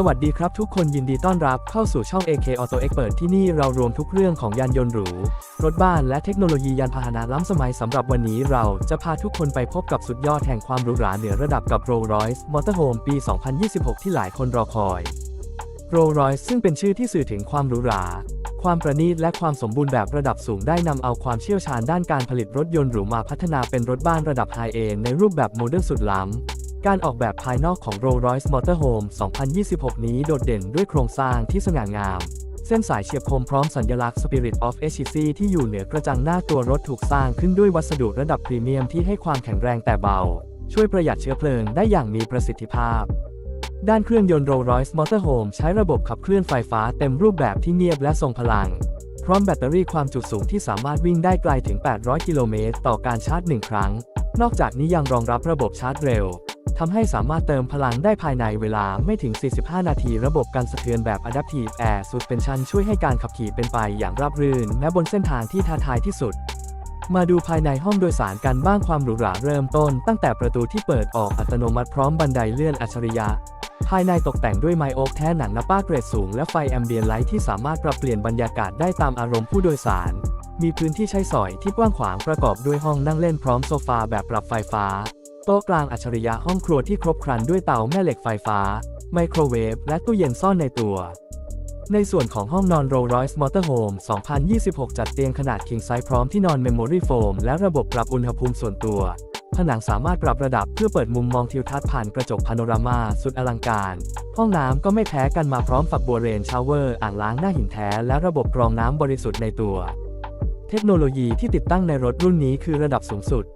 สวัสดีครับทุกคนยินดีต้อนรับเข้าสู่ช่อง AK Auto Expert ที่นี่เรารวมทุกเรื่องของยานยนต์หรู รถบ้านและเทคโนโลยียานพาหนะล้ำสมัยสำหรับวันนี้เราจะพาทุกคนไปพบกับสุดยอดแห่งความหรูหราเหนือระดับกับ Rolls-Royce Motorhome ปี 2026 ที่หลายคนรอคอย Rolls-Royce ซึ่งเป็นชื่อที่สื่อถึงความหรูหรา ความประณีตและความสมบูรณ์แบบระดับสูงได้นำเอาความเชี่ยวชาญด้านการผลิตรถยนต์หรูมาพัฒนาเป็นรถบ้านระดับไฮเอนในรูปแบบโมเดิร์นสุดล้ำ การออกแบบภายนอกของ Rolls-Royce Motorhome 2026 นี้โดดเด่นด้วยโครงสร้างที่สง่างาม เส้นสายเฉียบคมพร้อมสัญลักษณ์ Spirit of HEC ที่อยู่เหนือกระจังหน้าตัวรถถูกสร้างขึ้นด้วยวัสดุระดับพรีเมียมที่ให้ความแข็งแรงแต่เบา ช่วยประหยัดเชื้อเพลิงได้อย่างมีประสิทธิภาพ ด้านเครื่องยนต์ Rolls-Royce Motorhome ใช้ระบบขับเคลื่อนไฟฟ้าเต็มรูปแบบที่เงียบและทรงพลัง พร้อมแบตเตอรี่ความจุสูงที่สามารถวิ่งได้ไกลถึง 800 กิโลเมตรต่อการชาร์จ 1 ครั้ง นอกจากนี้ยังรองรับระบบชาร์จเร็ว ทำให้สามารถเติมพลังได้ภายในเวลาไม่ถึง 45 นาที ระบบกันสะเทือนแบบ Adaptive Air Suspension ช่วยให้การขับขี่เป็นไปอย่างราบรื่น แม้บนเส้นทางที่ท้าทายที่สุด มาดูภายในห้องโดยสารกันบ้างความหรูหราเริ่มต้น ตั้งแต่ประตูที่เปิดออกอัตโนมัติพร้อมบันไดเลื่อนอัจฉริยะ ภายในตกแต่งด้วยไมโอ๊กแท้หนังนาป้าเกรดสูง และไฟแอมเบียนไลท์ที่สามารถปรับเปลี่ยนบรรยากาศได้ตามอารมณ์ผู้โดยสาร มีพื้นที่ใช้สอยที่กว้างขวางประกอบด้วยห้องนั่งเล่นพร้อมโซฟาแบบปรับไฟฟ้า โต๊ะกลางอัจฉริยะห้องครัวที่ครบครันด้วยเตาแม่เหล็กไฟฟ้า ไมโครเวฟและตู้เย็นซ่อนในตัว ในส่วนของห้องนอน Rolls-Royce Motorhome 2026 จัดเตียงขนาด King Size พร้อมที่นอน Memory Foam และระบบปรับอุณหภูมิส่วนตัว ผนังสามารถปรับระดับเพื่อเปิดมุมมองทิวทัศน์ผ่านกระจกพาโนรามาสุดอลังการ ห้องน้ำก็ไม่แพ้กันมาพร้อมฝักบัวเรนชาวเวอร์อ่างล้างหน้าหินแท้และระบบกรองน้ำบริสุทธิ์ในตัว เทคโนโลยีที่ติดตั้งในรถรุ่นนี้คือระดับสูงสุด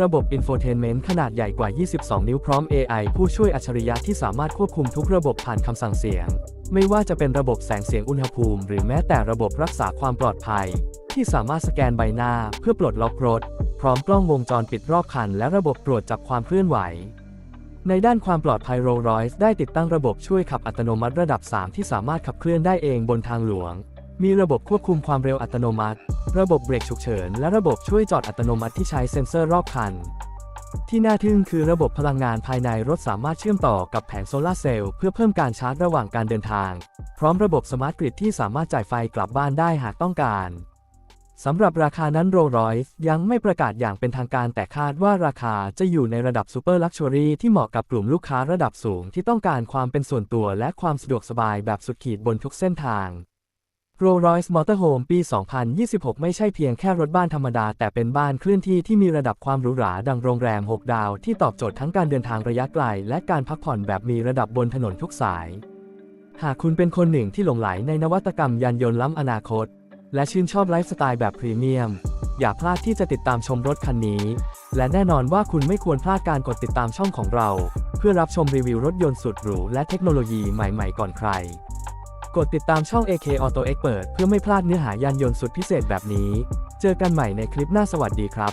ระบบอินโฟเทนเมนต์ขนาดใหญ่กว่า 22 นิ้วพร้อม AI ผู้ช่วยอัจฉริยะที่สามารถควบคุมทุกระบบผ่านคำสั่งเสียง ไม่ว่าจะเป็นระบบแสงเสียงอุณหภูมิ หรือแม้แต่ระบบรักษาความปลอดภัย ที่สามารถสแกนใบหน้าเพื่อปลดล็อกรถ พร้อมกล้องวงจรปิดรอบคัน และระบบตรวจจับความเคลื่อนไหว ในด้านความปลอดภัย Rolls-Royce ได้ติดตั้งระบบช่วยขับอัตโนมัติระดับ 3 ที่สามารถขับเคลื่อนได้เองบนทางหลวง มีระบบควบคุมความเร็วอัตโนมัติ ระบบเบรกฉุกเฉิน และระบบช่วยจอดอัตโนมัติที่ใช้เซ็นเซอร์รอบคัน ที่น่าทึ่งคือระบบพลังงานภายในรถสามารถเชื่อมต่อกับแผงโซลาเซลล์เพื่อเพิ่มการชาร์จระหว่างการเดินทาง พร้อมระบบสมาร์ทกริดที่สามารถจ่ายไฟกลับบ้านได้หากต้องการสำหรับราคานั้นโรลรอยส์ยังไม่ประกาศอย่างเป็นทางการแต่คาดว่าราคาจะอยู่ในระดับซูเปอร์ลักชัวรี่ที่เหมาะกับกลุ่มลูกค้าระดับสูงที่ต้องการความเป็นส่วนตัวและความสะดวกสบายแบบสุดขีดบนทุกเส้นทาง Rolls-Royce Motorhome ปี 2026 ไม่ใช่เพียงแค่รถบ้านธรรมดา แต่เป็นบ้านเคลื่อนที่ที่มีระดับความหรูหราดังโรงแรม 6 ดาว ที่ตอบโจทย์ทั้งการเดินทางระยะไกล และการพักผ่อนแบบมีระดับบนถนนทุกสาย หากคุณเป็นคนหนึ่งที่หลงไหลในนวัตกรรมยานยนต์ล้ำอนาคต และชื่นชอบไลฟ์สไตล์แบบพรีเมียม อย่าพลาดที่จะติดตามชมรถคันนี้ และแน่นอนว่าคุณไม่ควรพลาดการกดติดตามช่องของเรา เพื่อรับชมรีวิวรถยนต์สุดหรูและเทคโนโลยีใหม่ ๆ ก่อนใคร กดติดตามช่อง AK Auto Expert เพื่อไม่พลาดเนื้อหายานยนต์สุดพิเศษแบบนี้ เจอกันใหม่ในคลิปหน้าสวัสดีครับ